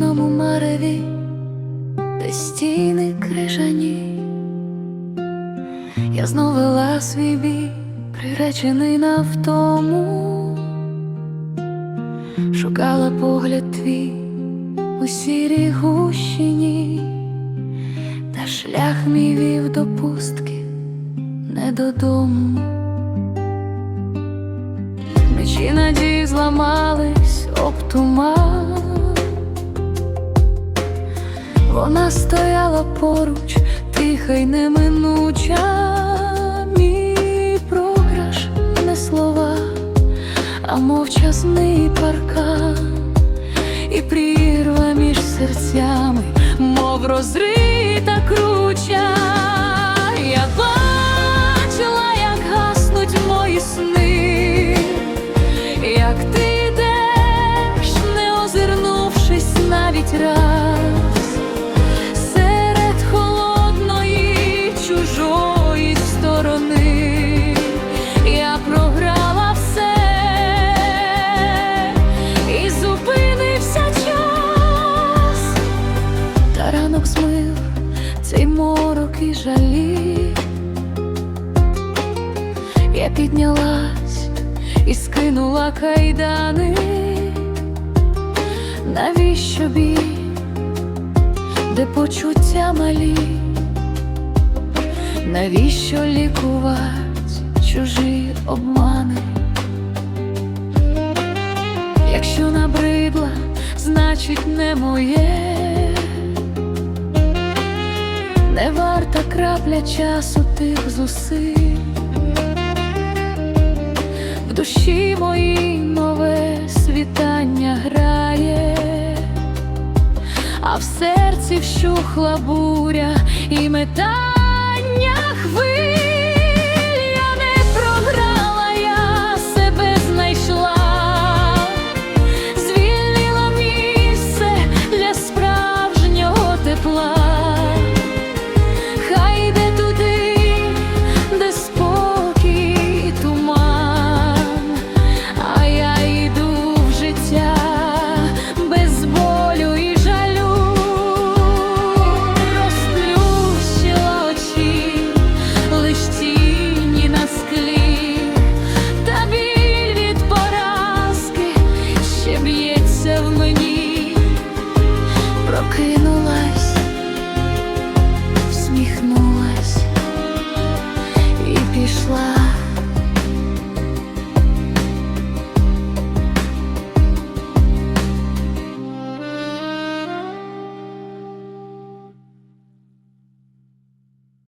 нічному мареві, де стіни крижані, я знов вела свій бій, приречений на втому, шукала погляд твій у сірій гущині, та шлях мій вів до пустки не додому. Мечі надії зламались об туман Вона стояла поруч, тиха й неминуча, мій слова, а мовчазний паркан, і прірва між серцями, мов розрита круча. Я жалі. Я піднялась і скинула кайдани. Навіщо бій? де почуття малі, навіщо лікувати чужі обмани? Якщо набридла, значить не моє, крапля часу тих зусиль. В душі моїй нове світання грає а в серці вщухла буря і метання хвиль. прокинулась.